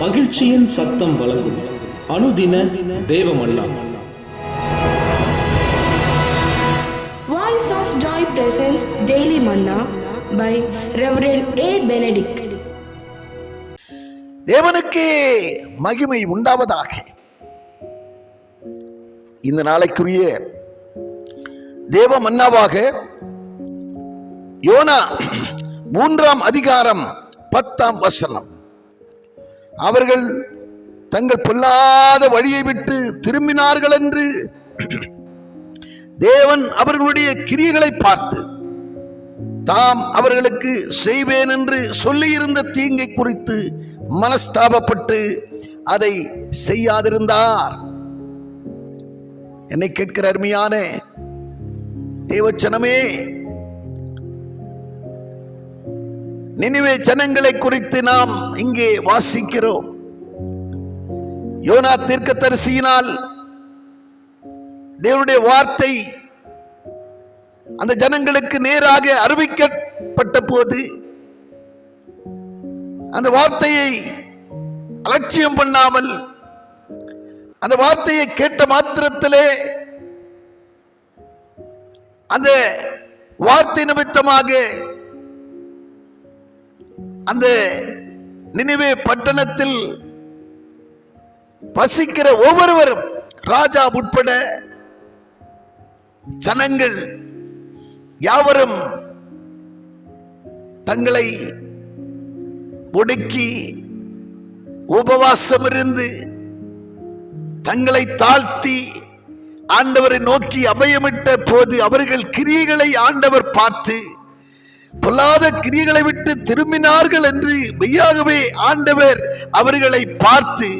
மகிழ்ச்சியின் சத்தம் வழங்கும் அனுதின தேவமல்லா Voice of Joy presents Daily Manna by Reverend A. Benedict. தேவனுக்கே மகிமை உண்டாவதாக இந்த நாளைக்குரிய தேவ மன்னாவாக யோனா மூன்றாம் அதிகாரம் பத்தாம் வசனம் அவர்கள் தங்கள் பொல்லாத வழியை விட்டு திரும்பினார்கள் என்று தேவன் அவர்களுடைய கிரியைகளை பார்த்து தாம் அவர்களுக்கு செய்வேன் என்று சொல்லியிருந்த தீங்கை குறித்து மனஸ்தாபப்பட்டு அதை செய்யாதிருந்தார். என்னை கேட்கிற அருமையான தேவச்சனமே நினைவே ஜனங்களை குறித்து நாம் இங்கே வாசிக்கிறோம். யோனா தீர்க்கதரிசியினால் தேவனுடைய வார்த்தை அந்த ஜனங்களுக்கு நேராக அறிவிக்கப்பட்ட போது அந்த வார்த்தையை அலட்சியம் பண்ணாமல் அந்த வார்த்தையை கேட்ட மாத்திரத்திலே அந்த வார்த்தை நிமித்தமாக அந்த நினைவே பட்டணத்தில் வசிக்கிற ஒவ்வொருவரும் ராஜா உட்பட ஜனங்கள் யாவரும் தங்களை ஒடுக்கி உபவாசம் இருந்து தங்களை தாழ்த்தி ஆண்டவரை நோக்கி அபயமிட்ட போது அவர்கள் கிரியைகளை ஆண்டவர் பார்த்து பொல்லாத கிரியைகளை விட்டு திரும்பினார்கள் என்று மெய்யாகவே ஆண்டவர் அவர்களை பார்த்து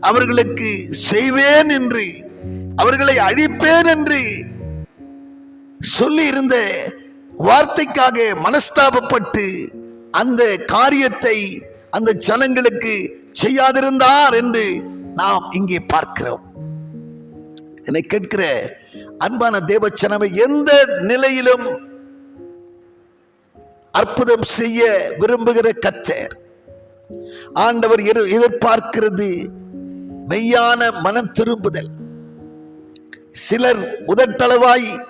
அவர்களுக்கு செய்வேன் என்று அவர்களை அழிப்பேன் என்று சொல்லி இருந்த வார்த்தைக்காக மனஸ்தாபப்பட்டு அந்த காரியத்தை அந்த ஜனங்களுக்கு செய்யாதிருந்தார் என்று நாம் இங்கே பார்க்கிறோம். என்னை கேட்கிற அன்பான தேவச்சனவை எந்த நிலையிலும் அற்புதம் செய்ய விரும்புகிற கத்தர் ஆண்டவர் எதிர்- எதிர்பார்க்கிறது மெய்யான மனம் திரும்புதல். சிலர் உதட்டளவாய்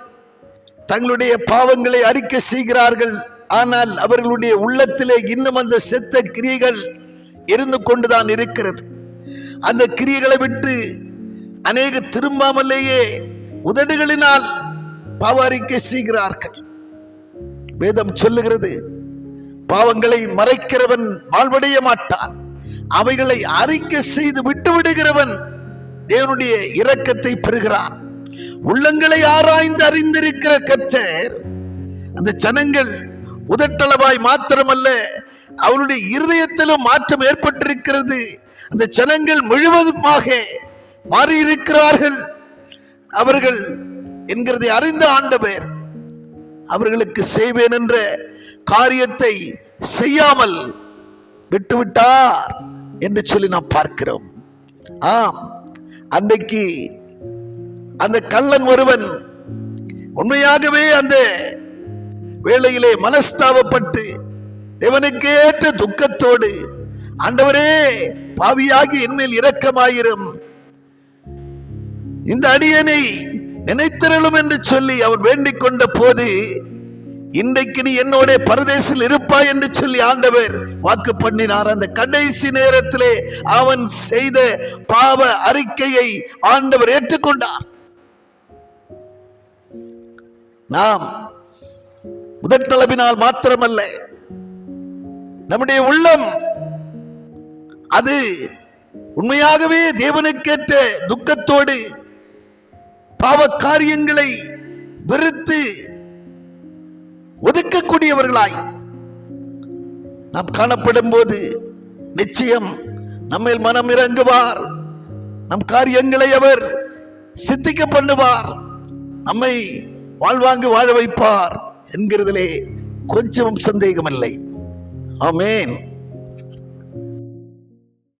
தங்களுடைய பாவங்களை அறிக்கை செய்கிறார்கள். ஆனால் அவர்களுடைய உள்ளத்திலே இன்னும் அந்த செத்த கிரியைகள் இருந்து கொண்டுதான் இருக்கிறது. அந்த கிரியைகளை விட்டு அநேக திரும்பாமலேயே உதடுகளினால் பாவ அறிக்கை செய்கிறார்கள். வேதம் சொல்லுகிறது. பாவங்களை மறைக்கிறவன் வாழ்வடைய மாட்டான். அவைகளை அறிக்கை செய்து விட்டு விடுகிறவன் தேவனுடைய இரக்கத்தை பெறுகிறான். உள்ளங்களை ஆராய்ந்து அறிந்திருக்கிற கற்றர் அந்த ஜனங்கள் உதட்டளவாய் மாத்திரமல்ல அவனுடைய இருதயத்திலும் மாற்றம் ஏற்பட்டிருக்கிறது. அந்த ஜனங்கள் முழுவதுமாக மாறியிருக்கிறார்கள். அவர்கள் என்கிறதை அறிந்த ஆண்டவர் அவர்களுக்கு செய்வேன் என்ற காரியத்தை செய்யாமல் விட்டுவிட்டார் என்று சொல்லி நாம் பார்க்கிறோம். ஆம் அன்றைக்கு அந்த கள்ளன் ஒருவன் உண்மையாகவே அந்த வேளையிலே மனஸ்தாபப்பட்டு தேவனுக்கேற்ற துக்கத்தோடு ஆண்டவரே பாவியாகி என்மேல் இரக்கமாயிரும். இந்த அடியனை நினைத்திரளும் என்று சொல்லி அவர் வேண்டிக் கொண்ட போது இன்றைக்கு நீ என்னோட பரதேசில் இருப்பாய் என்று சொல்லி ஆண்டவர் வாக்கு பண்ணினார். அந்த கடைசி நேரத்திலே அவன் செய்த பாவ அறிக்கையை ஆண்டவர் ஏற்றுக்கொண்டார். நாம் முதற்றளவினால் மாத்திரமல்ல நம்முடைய உள்ளம் அது உண்மையாகவே தேவனுக்கேற்ற துக்கத்தோடு பாவ காரியங்களை வெறுத்து ஒதுக்கக்கூடியவர்களாய் நாம் காணப்படும் போது நிச்சயம் நம்மேல் மனம் இறங்குவார். நம் காரியங்களை அவர் சித்திக்க பண்ணுவார் நம்மை வாழ்வாங்கு வாழ வைப்பார் என்கிறதிலே கொஞ்சமும் சந்தேகமில்லை. ஆமேன்.